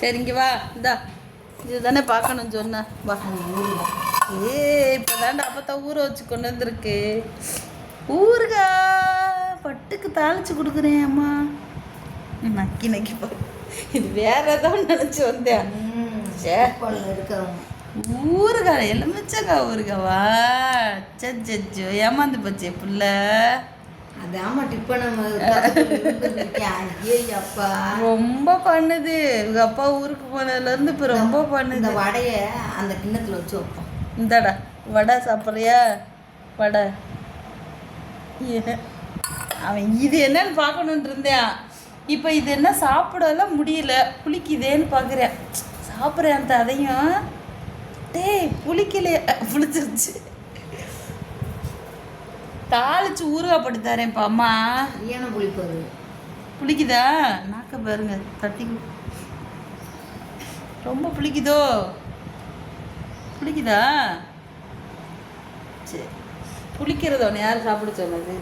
சரி இங்கே வா. இந்தா. இதுதானே பார்க்கணும்னு சொன்னேன் வா. ஏ இப்போ தாண்டா அப்பத்தா ஊற வச்சு கொண்டு வந்திருக்கு. ஊருகா பட்டுக்கு தாளிச்சு கொடுக்குறேன் அம்மா. நக்கி நக்கி போ. இது வேற ஏதோ நினச்சி வந்தேன். சே. இருக்கவங்க ஊறுகாய் எலுமிச்சக்கா ஊறுகாவா? சச்சோ ஏமாந்து போச்சே புள்ள. ரொம்ப பண்ணுது. இவங்க அப்பா ஊருக்கு போனதுலேருந்து இப்போ ரொம்ப இந்த பண்ணுது. வடைய அந்த கிண்ணத்துல வச்சு வைப்போம். இந்தாடா வடை சாப்பிட்றியா? வடை. அவன் இது என்னன்னு பார்க்கணுன்ட்டு இருந்தேன். இப்போ இது என்ன சாப்பிடலாம் முடியல. புளிக்குதேன்னு பார்க்குறேன் சாப்பிட்றேன் அந்த அதையும். டேய் புளிக்கலையே. புளிச்சிருச்சு. தாளிச்சு ஊறுகாய் போட்டு தரேன்ப்பா அம்மா. சரியான புளிப்பு அது. புளிக்குதா? நாக்க பாருங்க தட்டி ரொம்ப புளிக்குதோ? புளிக்குதா? சரி புளிக்கிறத யார் சாப்பிட சொன்னது?